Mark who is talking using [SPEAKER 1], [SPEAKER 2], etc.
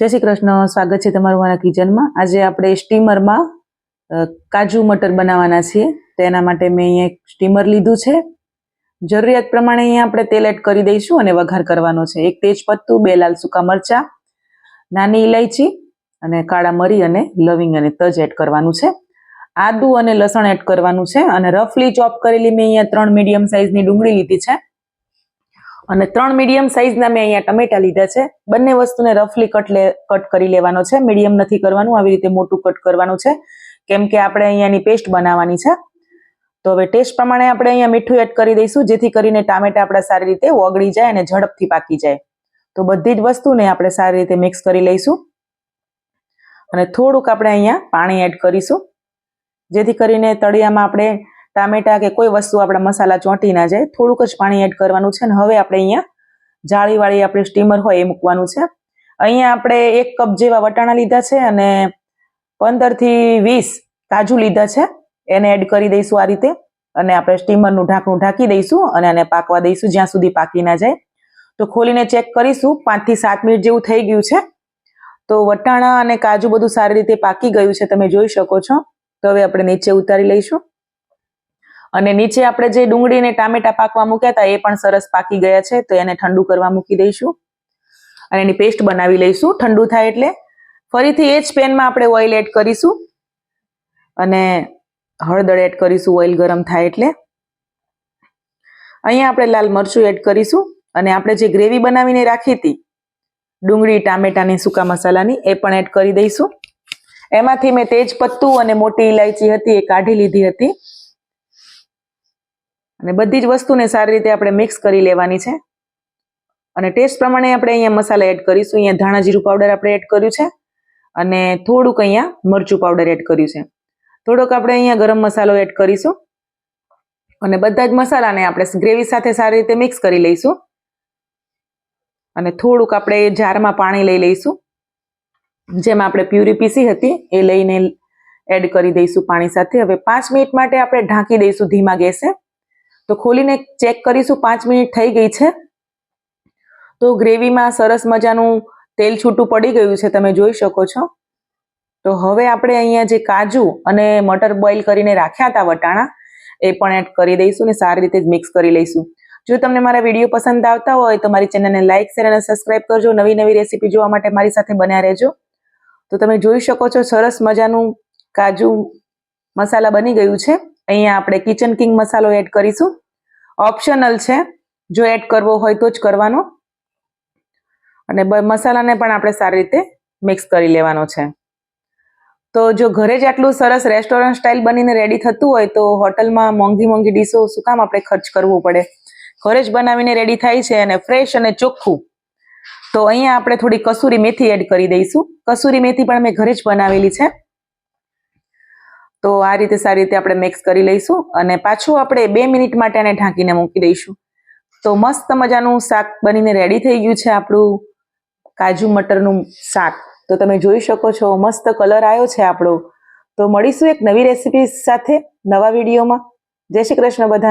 [SPEAKER 1] જય શ્રી કૃષ્ણ, સ્વાગત છે તમારું મારા કિચનમાં. આજે આપણે સ્ટીમરમાં કાજુ મટર બનાવવાના છીએ. તો એના માટે મેં અહીંયા એક સ્ટીમર લીધું છે. જરૂરિયાત પ્રમાણે અહીંયા આપણે તેલ એડ કરી દઈશું અને વઘાર કરવાનો છે. એક તેજપત્તું, બે લાલ સૂકા મરચાં, નાની ઇલાયચી અને કાળા મરી અને લવિંગ અને તજ એડ કરવાનું છે. આદુ અને લસણ એડ કરવાનું છે અને રફલી ચોપ કરેલી મેં અહીંયા ત્રણ મીડિયમ સાઇઝની ડુંગળી લીધી છે. અને ત્રણ મીડિયમ સાઇઝના મેં અહીંયા ટમેટા લીધા છે. બંને વસ્તુને રફલી કટ લે કટ કરી લેવાનો છે. મીડિયમ નથી કરવાનું, આવી રીતે મોટું કટ કરવાનું છે. કેમ કે આપણે અહીંયાની પેસ્ટ બનાવવાની છે. તો હવે ટેસ્ટ પ્રમાણે આપણે અહીંયા મીઠું એડ કરી દઈશું, જેથી કરીને ટામેટા આપણા સારી રીતે ઓગળી જાય અને ઝડપથી પાકી જાય. તો બધી જ વસ્તુને આપણે સારી રીતે મિક્સ કરી લઈશું. અને થોડુંક આપણે અહીંયા પાણી એડ કરીશું. જેથી કરીને તળિયામાં આપણે ટામેટા કે કોઈ વસ્તુ આપણા મસાલા ચોંટી ના જાય, થોડુંક જ પાણી એડ કરવાનું છે અને હવે આપણે અહીંયા જાળીવાળી આપણે સ્ટીમર હોય એ મૂકવાનું છે. અહીંયા આપણે એક કપ જેવા વટાણા લીધા છે અને પંદરથી વીસ કાજુ લીધા છે. એને એડ કરી દઈશું આ રીતે અને આપણે સ્ટીમરનું ઢાંકણું ઢાંકી દઈશું અને આને પાકવા દઈશું જ્યાં સુધી પાકી ના જાય. તો ખોલીને ચેક કરીશું પાંચથી સાત મિનિટ જેવું થઈ ગયું છે. તો વટાણા અને કાજુ બધું સારી રીતે પાકી ગયું છે, તમે જોઈ શકો છો. તો હવે આપણે નીચે ઉતારી લઈશું. અને નીચે આપણે જે ડુંગળી અને ટામેટા પાકવા મૂક્યા હતા, એ પણ સરસ પાકી ગયા છે, તો એને ઠંડુ કરવા મૂકી દઈશું. અને એની પેસ્ટ બનાવી લઈશું, ઠંડુ થાય એટલે. ફરીથી એ જ પેનમાં આપણે ઓઇલ એડ કરીશું. અને હળદર એડ કરીશું, ઓઇલ ગરમ થાય એટલે. અહીંયા આપણે લાલ મરચું એડ કરીશું. અને આપણે જે ગ્રેવી બનાવીને રાખી હતી, ડુંગળી, ટામેટાની, સૂકા મસાલાની, એ પણ એડ કરી દઈશું. એમાંથી મેં તેજ પત્તું અને મોટી ઇલાયચી હતી, એ કાઢી લીધી હતી. અને બધી જ વસ્તુને સારી રીતે આપણે મિક્સ કરી લેવાની છે. અને ટેસ્ટ પ્રમાણે આપણે અહીંયા મસાલા એડ કરીશું. અહીંયા ધાણા જીરું પાવડર આપણે એડ કર્યું છે. અને થોડુંક અહીંયા મરચું પાવડર એડ કર્યું છે. થોડોક આપણે અહીંયા ગરમ મસાલો એડ કરીશું. અને બધા જ મસાલાને આપણે ગ્રેવી સાથે સારી રીતે મિક્સ કરી લઈશું. અને થોડુંક આપણે જારમાં પાણી લઈ લઈશું. જેમાં આપણે પ્યુરી પીસી હતી એ લઈને એડ કરી દઈશું પાણી સાથે. હવે પાંચ મિનિટ માટે આપણે ઢાંકી દઈશું ધીમા ગેસે. તો ખોલીને ચેક કરીશું, પાંચ મિનિટ થઈ ગઈ છે. તો ગ્રેવીમાં સરસ મજાનું તેલ છૂટું પડી ગયું છે, તમે જોઈ શકો છો. તો હવે આપણે અહીંયા જે કાજુ અને મટર બોઇલ કરીને રાખ્યા હતા વટાણા, એ પણ એડ કરી દઈશું ને સારી રીતે જ મિક્સ કરી લઈશું. જો તમને મારા વીડિયો પસંદ આવતા હોય તો મારી ચેનલને લાઇક, શેર અને સબસ્ક્રાઇબ કરજો. નવી નવી રેસીપી જોવા માટે મારી સાથે બન્યા રહેજો. તો તમે જોઈ શકો છો, સરસ મજાનું કાજુ મસાલા બની ગયું છે. અહીંયા આપણે કિચન કિંગ મસાલો એડ કરીશું. ઓપ્શનલ છે. જો એડ કરવો હોય તો જ કરવાનો. અને મસાલાને પણ આપણે સારી રીતે મિક્સ કરી લેવાનો છે. તો જો ઘરે જ આટલું સરસ રેસ્ટોરન્ટ સ્ટાઇલ બનીને રેડી થતું હોય તો હોટલમાં મોંઘી મોંઘી ડીશો શું કામ આપણે ખર્ચ કરવું પડે? ઘરે જ બનાવીને રેડી થાય છે અને ફ્રેશ અને ચોખ્ખું. તો અહીંયા આપણે થોડી કસૂરી મેથી એડ કરી દઈશું. કસૂરી મેથી પણ મેં ઘરે જ બનાવેલી છે. તો આ રીતે સારી રીતે આપણે મિક્સ કરી લઈશું અને પાછું આપણે બે મિનિટ માટે એને ઢાંકીને મૂકી દઈશું. તો મસ્ત મજાનું શાક બનીને રેડી થઈ ગયું છે આપણું કાજુ મટરનું શાક. તો તમે જોઈ શકો છો, મસ્ત કલર આવ્યો છે આપણો. તો મળીશું એક નવી રેસીપી સાથે નવા વિડીયોમાં જય શ્રી કૃષ્ણ બધા